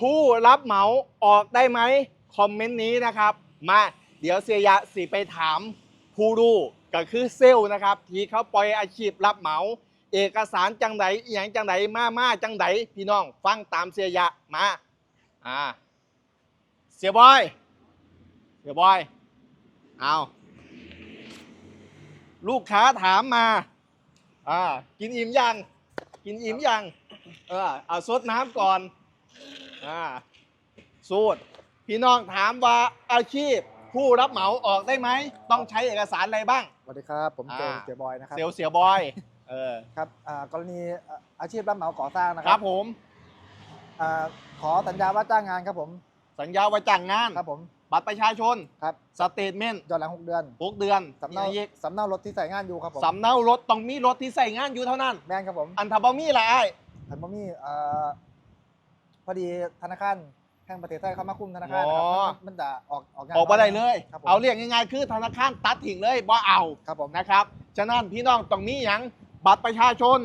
ผู้รับเหมาออกได้ไหมคอมเมนต์นี้นะครับ มาเดี๋ยวเสียยะสิไปถามผู้รู้ก็คือเซลล์นะครับ ที่เขาปล่อยอาชีพรับเหมา เอกสารจังไดอหย่างจังไดมามาจังไดพี่น้อง ฟังตามเสียยะมาอ่าเสียบอย เสียบอยเอาลูกค้าถามมาอ่ากินอิ่มยัง กินอิ่มยัง เออเอาซดน้ำก่อน อ่าสูตร พี่น้องถามว่าอาชีพผู้รับเหมาออกได้ไหม ต้องใช้เอกสารอะไรบ้าง สวัสดีครับ ผมเจอ่า เจบอยนะครับเซลลเสียบอย เออ ครับอ่ากรณีอ่าอาชีพรับเหมาก่อสร้างนะคครัรับบผมอ่าขอสัญญาว่าจ้างงานครับผมสัญญาว่าจ้างงาน ครับผมบัตรประชาชน ครับสเตทเมนต์ย้อนหลังหกเดือนหกเดือนสำเนาอีกสำเนารถที่ใส่งานอยู่ครับผมสำเนารถต้องมีรถที่ใส่งานอยู่เท่านั้น แม่นครับผมอันทบมีละไอ้ายอันบ่มีอ่า พอดีธนาคารแห่งประเทศไทยเขามาคุมธนาคารนะครับมันมันจะออกออกงานออกมาได้เลย ครับผมเอาเรียกง่ายๆคือธนาคารตัดทิ้งเลยบ่เอาครับผม นะครับ ฉะนั้นพี่น้องต้องมีอย่างบัตรประชาชน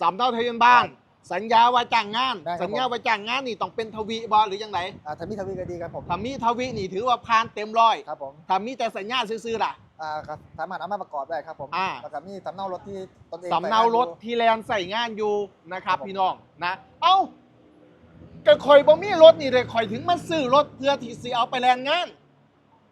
สำเนาทะเบียนบ้าน สัญญาว่าจ้างงาน ได้ครับ สัญญาว่าจ้างงานนี่ต้องเป็นทวีบอหรือยังไงอ่าทามิทวีก็ดีครับผมถ้ามีทวีนี่ถือว่าผ่านเต็มร้อยครับผมถ้ามีแต่สัญญาซื้อๆล่ะ อ่าก็สามารถเอามาประกอบได้ครับผมอ่า แล้วก็มีสำเนารถที่ตนเองสำเนารถใส่งนอยู่ที่แลนใส่งานอยู่นะครับครับผมพี่น้องนะ เอ้า ก็คอยบ่มีรถนี่เลยคอยถึงมาซื้อรถเพื่อที่สิเอาไปแลนงาน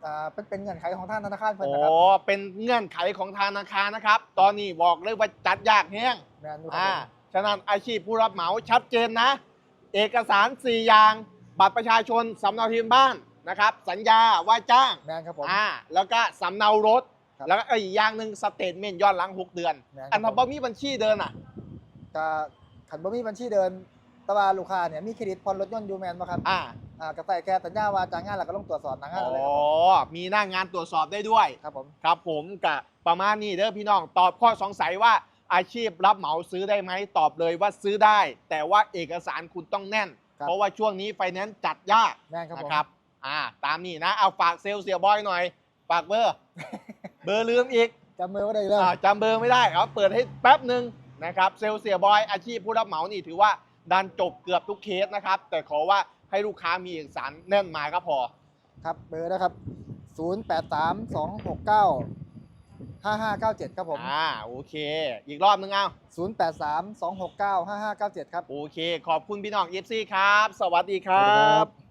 อ่าเป็นเป็นเงื่อนไขของทางธนาคารเพิ่นโอ้นะครับเป็นเงื่อนไขของธนาคารนะครับ ตอนนี้บอกเลยว่าจัดยากแห้งแม่นอยู่ครับอ่าผมฉะนั้นอาชีพผู้รับเหมาชัดเจนนะ เอกสาร 4 อย่าง บัตรประชาชนสำเนาทะเบียนบ้านนะครับ สัญญาว่าจ้าง แม่นครับผม อ่าแล้วก็สำเนารถ ครับ แล้วก็อีกอย่างหนึ่งสเตทเมนต์ย้อนหลัง 6 เดือน แม่นครับอันทบมีบัญชีเดินอะก็ขันบ่มีบัญชีเดิน แต่ว่าลูกค้าเนี่ยมีเครดิตผ่อนรถยนต์อยู่แมนบ่ครับอ่าอ่าก็ใส่แค่สัญญาว่าจ้างงานแล้วก็ลงตรวจสอบหนังงานอ๋อะไรอมีหน้างานตรวจสอบได้ด้วย ครับผม ครับผมกับประมาณนี้เด้อพี่น้อง ตอบข้อสงสัยว่าอาชีพรับเหมาซื้อได้ไหมตอบเลยว่าซื้อได้ แต่ว่าเอกสารคุณต้องแน่น ครับ เพราะว่าช่วงนี้ไฟแนนซ์จัดยากแม่นครับผนะม ครับอ่าตามนี้นะเอาฝากเซลล์เสียบอยหน่อยฝากเบอร์ เบอร์ลืมอีก จำมือไว้ได้เลย อ่าจำเบอร์ไม่ได้เอาเปิดให้แป๊บหนึ่งนะครับ เซลล์เสียบอยอาชีพผู้รับเหมานี่ถือว่า ดันจบเกือบทุกเคสนะครับ แต่ขอว่าให้ลูกค้ามีเอกสารแน่นมาก็พอ ครับเบอร์นะครับ 083269 5597 ครับผม อ่าโอเค อีกรอบนึงเอา 083269 5597 ครับ โอเค ขอบคุณพี่น้องเอฟซีครับ สวัสดีคสวัรัสดีครับ บ